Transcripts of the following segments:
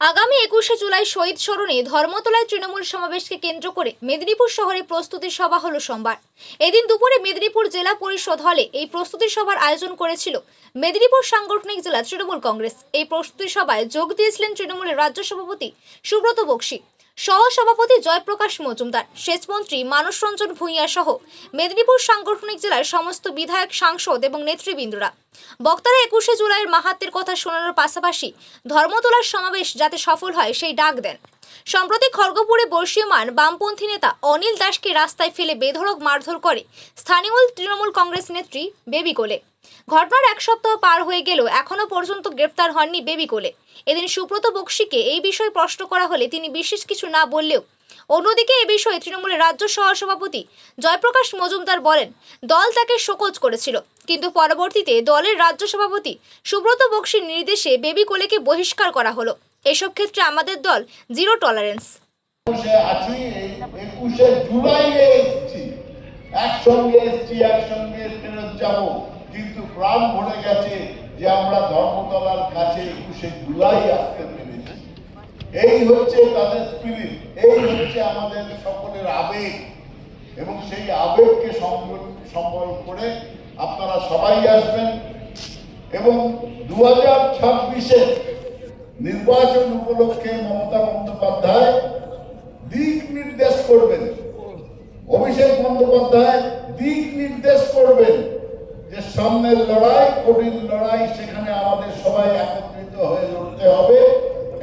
আগামী একুশে জুলাই শহীদ স্মরণে ধর্মতলায় তৃণমূল সমাবেশকে কেন্দ্র করে মেদিনীপুর শহরে প্রস্তুতি সভা হল সোমবার। এদিন দুপুরে মেদিনীপুর জেলা পরিষদ হলে এই প্রস্তুতি সভার আয়োজন করেছিল মেদিনীপুর সাংগঠনিক জেলা তৃণমূল কংগ্রেস। এই প্রস্তুতি সভায় যোগ দিয়েছিলেন তৃণমূলের রাজ্য সভাপতি সুব্রত বক্সী। সহ সভাপতি জয়প্রকাশ মজুমদার সেচমন্ত্রী মানস রঞ্জন ভূঁইয়া সহ মেদিনীপুর সাংগঠনিক জেলার সমস্ত বিধায়ক, সাংসদ এবং নেতৃবৃন্দরা। বক্তারা একুশে জুলাইয়ের মাহাত্মের কথা শোনানোর পাশাপাশি ধর্মতলার সমাবেশ যাতে সফল হয় সেই ডাক দেন। সম্প্রতি খড়গপুরে বর্ষীয়মান বামপন্থী নেতা অনিল দাসকে রাস্তায় ফেলে বেধড়ক মারধর করে স্থানীয় তৃণমূল কংগ্রেস নেত্রী বেবি কোলে। ঘটনার এক সপ্তাহ পার হয়ে গেলেও এখনও পর্যন্ত গ্রেপ্তার হননি বেবি কোলে। এদিন সুব্রত বক্সিকে এই বিষয়ে প্রশ্ন করা হলে তিনি বিশেষ কিছু না বললেও অন্যদিকে এ বিষয়ে তৃণমূলের রাজ্য সহসভাপতি জয়প্রকাশ মজুমদার বলেন, দল তাকে শোকজ করেছিল, কিন্তু পরবর্তীতে দলের রাজ্য সভাপতি সুব্রত বক্সির নির্দেশে বেবি কোলেকে বহিষ্কার করা হলো। এসব ক্ষেত্রে আমাদের দল জিরো টলারেন্স। একসঙ্গে একসঙ্গে ফেরত যাব। কিন্তু প্রাণ ভরে গেছে যে আমরা ধর্মতলার কাছে একুশে জুলাই আসতে পেরেছি। এই হচ্ছে তাদের স্পিরিট এই হচ্ছে আমাদের সকলের আবেগ। এবং সেই আবেগকে সম্বল করে আপনারা সবাই আসবেন। এবং দু হাজার ছাব্বিশে নির্বাচন উপলক্ষে মমতা বন্দ্যোপাধ্যায় দিক নির্দেশ করবেন। অভিষেক বন্দ্যোপাধ্যায় দিক নির্দেশ করবেন। সামনের লড়াই, কঠিন লড়াই, সেখানে আমাদের সবাই একত্রিত হয়ে লড়তে হবে।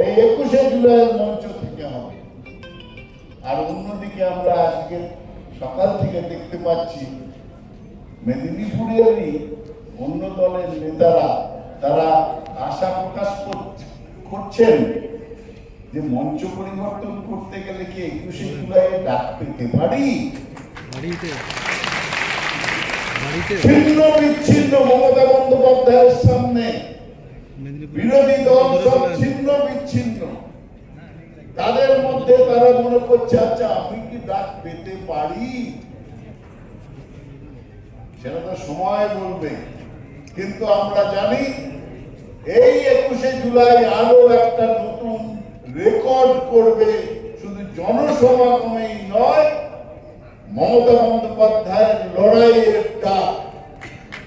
এই একুশে জুলাইয়ের মঞ্চ থেকে হবে। আর অন্যদিকে আমরা আজকে সকাল থেকে দেখতে পাচ্ছি, মেদিনীপুরেরই অন্য দলের নেতারা, তারা আশা প্রকাশ করছে- করছেন যে মঞ্চ পরিবর্তন করতে গেলে কি একুশে জুলাই ডাক পেতে পারি? ছিন্ন বিচ্ছিন্ন মমতা বন্দ্যোপাধ্যায়ের সামনে বিরোধী দল সব ছিন্ন বিচ্ছিন্ন। তাদের মধ্যে তারা মনে করছে আচ্ছা আমি কি ডাক পেতে পারি? সেটা তো সময় বলবে। কিন্তু আমরা জানি এই একুশে জুলাই আরও একটা নতুন রেকর্ড করবে শুধু জনসমাগমেই নয় মমতা বন্দ্যোপাধ্যায়ের লড়াইয়ের ডাক।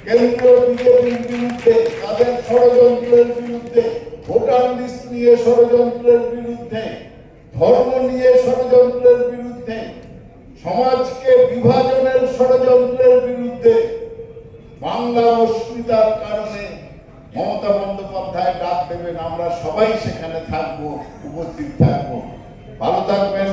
কেন্দ্র বিজেপির বিরুদ্ধে, তাদের ষড়যন্ত্রের বিরুদ্ধে, ভোটার লিস্ট নিয়ে ষড়যন্ত্রের বিরুদ্ধে, ধর্ম নিয়ে ষড়যন্ত্রের বিরুদ্ধে, সমাজকে বিভাজনের ষড়যন্ত্রের বিরুদ্ধে, বাংলা অস্মিতার কারণে মমতা বন্দ্যোপাধ্যায় ডাক দেবেন। আমরা সবাই সেখানে থাকব, উপস্থিত থাকব। ভালো থাকবেন।